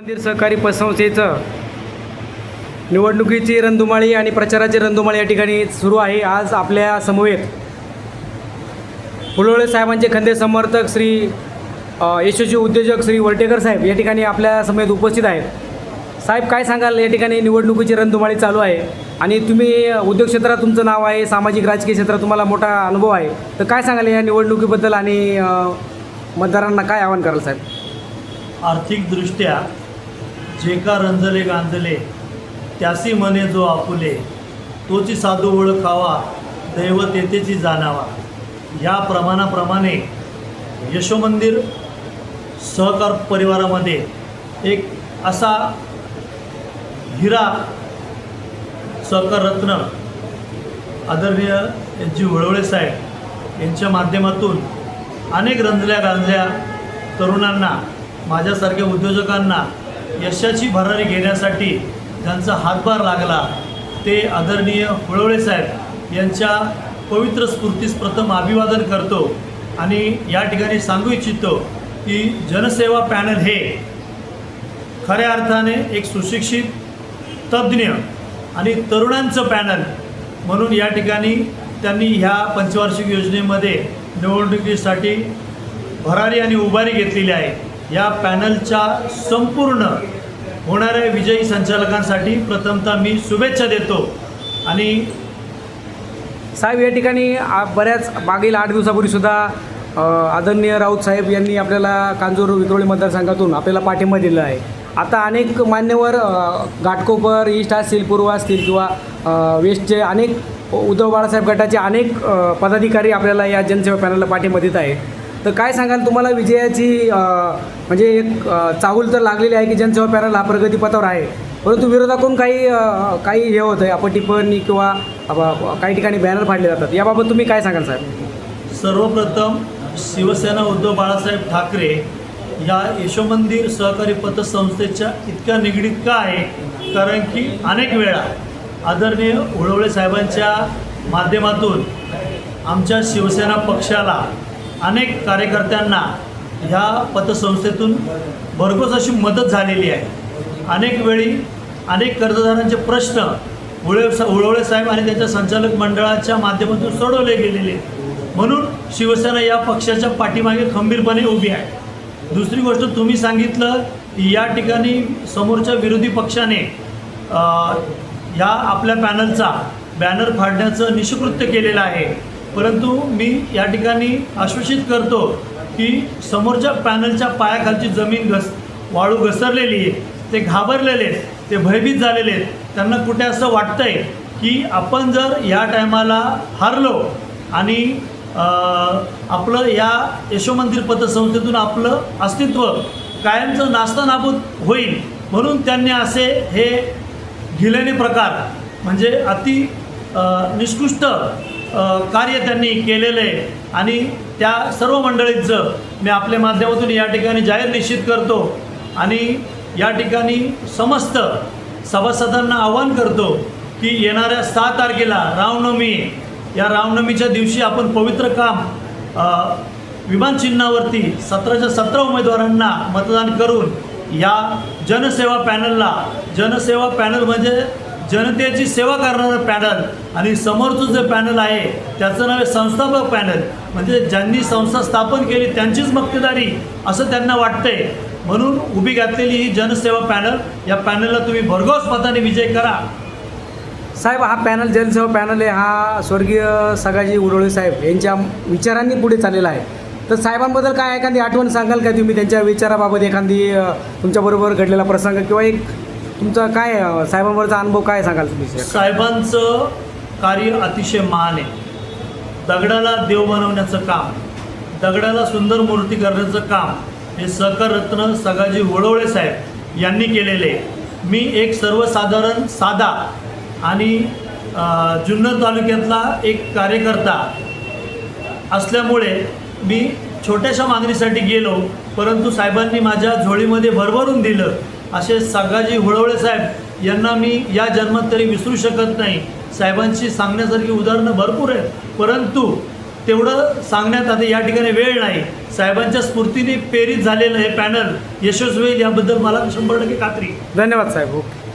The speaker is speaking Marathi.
मंदिर सहकारी पतसंस्थेचं निवडणुकीची रणधुमाळी आणि प्रचाराची रणधुमाळी या ठिकाणी सुरू आहे. आज आपल्या समवेत फुलोळे साहेबांचे खंदे समर्थक श्री यशस्वी उद्योजक श्री वर्टेकर साहेब या ठिकाणी आपल्या समवेत उपस्थित आहेत. साहेब काय सांगाल? या ठिकाणी निवडणुकीची रणधुमाळी चालू आहे आणि तुम्ही उद्योग क्षेत्रात तुमचं नाव आहे सामाजिक राजकीय क्षेत्रात तुम्हाला मोठा अनुभव आहे. तर काय सांगाल या निवडणुकीबद्दल आणि मतदारांना काय आवाहन कराल साहेब? आर्थिकदृष्ट्या जे का रंजले गांजले त्यासी मने जो आपुले तोची साधू ओळखावा दैव तेथेची जाणावा. या प्रमाणाप्रमाणे यशोमंदिर सहकार परिवारामध्ये एक असा हिरा सहकार रत्न आदरणीय जी वळवळे साहेब यांच्या माध्यमातून अनेक रंजल्या गांजल्या तरुणांना माझ्यासारख्या उद्योजकांना यशाची भरारी घेण्यासाठी ज्यांचा हातभार लागला ते आदरणीय होळवळे साहेब यांच्या पवित्र स्फूर्तीस प्रथम अभिवादन करतो आणि या ठिकाणी सांगू इच्छितो की जनसेवा पॅनल हे खऱ्या अर्थाने एक सुशिक्षित तज्ज्ञ आणि तरुणांचं पॅनल म्हणून या ठिकाणी त्यांनी ह्या पंचवार्षिक योजनेमध्ये निवडणुकीसाठी भरारी आणि उभारी घेतलेली आहे. या पॅनलच्या संपूर्ण होणाऱ्या विजयी संचालकांसाठी प्रथमतः मी शुभेच्छा देतो. आणि साहेब या ठिकाणी आ- बऱ्याच मागील आठ दिवसापूर्वीसुद्धा अ, आदरणीय राऊत साहेब यांनी आपल्याला कांजूर विक्रोळी मतदारसंघातून आपल्याला पाठिंबा दिला आहे. आता अनेक मान्यवर अ, घाटकोपर ईस्ट असतील पूर्व असतील किंवा अ, वेस्टचे अनेक उद्धव बाळासाहेब गटाचे अनेक अ, पदाधिकारी आपल्याला या जनसेवा पॅनलला पाठिंबा देत आहेत. तर काय सांगाल तुम्हाला विजयाची म्हणजे एक चाहूल तर लागलेली आहे की जनसेवा पॅनल हा प्रगतीपथावर आहे. परंतु विरोधाकडून काही काही हे होतं आहे आपण टिप्पणी किंवा काही ठिकाणी बॅनर फाडले जातात. याबाबत तुम्ही काय सांगाल साहेब? सर्वप्रथम शिवसेना उद्धव बाळासाहेब ठाकरे या यशोमंदिर सहकारी पतसंस्थेच्या इतक्या निगडीत का आहे कारण की अनेक वेळा आदरणीय उळवळे साहेबांच्या माध्यमातून आमच्या शिवसेना पक्षाला अनेक कार्यकर्त्यांना ह्या पतसंस्थेतून भरघोस अशी मदत झालेली आहे. अनेक वेळी अनेक कर्जदारांचे प्रश्न उळे उळवळे साहेब आणि त्यांच्या संचालक मंडळाच्या माध्यमातून सोडवले गेलेले. म्हणून शिवसेना या पक्षाच्या पाठीमागे खंबीरपणे उभी आहे. दुसरी गोष्ट तुम्ही सांगितलं की या ठिकाणी समोरच्या विरोधी पक्षाने ह्या या आपल्या पॅनलचा बॅनर फाडण्याचं निष्कृत्य केलेलं आहे. परंतु मी या ठिकाणी आश्वासित करतो की समोरच्या पॅनलच्या पायाखालची जमीन घस वाळू घसरलेली आहे ते घाबरलेले आहेत, ते भयभीत झालेले आहेत. त्यांना कुठे असं वाटतं आहे की आपण जर या टायमाला हारलो आणि आपलं या यशोमंदिर पतसंस्थेतून आपलं अस्तित्व कायमचं नास्तानाबूत होईल म्हणून त्यांनी असे हे गिलेने प्रकार म्हणजे अति निष्कृष्ट कार्य त्यांनी केलेलं आहे. आणि त्या सर्व मंडळींचं मी आपल्या माध्यमातून या ठिकाणी जाहीर निश्चित करतो आणि या ठिकाणी समस्त सभासदांना आवाहन करतो की येणाऱ्या सहा तारखेला रामनवमी या रामनवमीच्या दिवशी आपण पवित्र काम विमानचिन्हावरती सतराच्या सतरा उमेदवारांना मतदान करून या जनसेवा पॅनलला जनसेवा पॅनल म्हणजे जनतेची सेवा करणारं पॅनल आणि समोरचं जे पॅनल आहे त्याचं नाव आहे संस्थापक पॅनल. म्हणजे ज्यांनी संस्था स्थापन केली त्यांचीच मक्तेदारी असं त्यांना वाटतंय. म्हणून उभी घातलेली ही जनसेवा पॅनल या पॅनलला तुम्ही भरघोस मताने विजय करा. साहेब हा पॅनल जनसेवा पॅनल आहे हा स्वर्गीय सगाजी उरोळे साहेब यांच्या विचारांनी पुढे चाललेला आहे. तर साहेबांबद्दल काय एखादी आठवण सांगाल का तुम्ही? त्यांच्या विचाराबाबत एखादी तुमच्याबरोबर घडलेला प्रसंग किंवा एक तुमचा काय अ, साहेबांवरचा अनुभव काय सांगाल तुम्ही साहेबांचं कार्य अतिशय महान आहे. दगडाला देव बनवण्याचं काम दगडाला सुंदर मूर्ती करण्याचं काम हे सहकार रत्न सगाजी वळवळे साहेब यांनी केलेले आहे. मी एक सर्वसाधारण साधा आणि जुन्नर तालुक्यातला एक कार्यकर्ता असल्यामुळे मी छोट्याशा मागणीसाठी गेलो परंतु साहेबांनी माझ्या झोळीमध्ये भरभरून दिलं. असे सगाजी हुळवळे साहेब यांना मी या जन्मात तरी विसरू शकत नाही. साहेबांशी सांगण्यासारखी उदाहरणं भरपूर आहेत. परंतु तेवढं सांगण्यात आता या ठिकाणी वेळ नाही. साहेबांच्या स्फूर्तीने प्रेरित झालेलं हे पॅनल यशस्वी होईल याबद्दल मला शंभर टक्के खात्री धन्यवाद साहेब. ओके.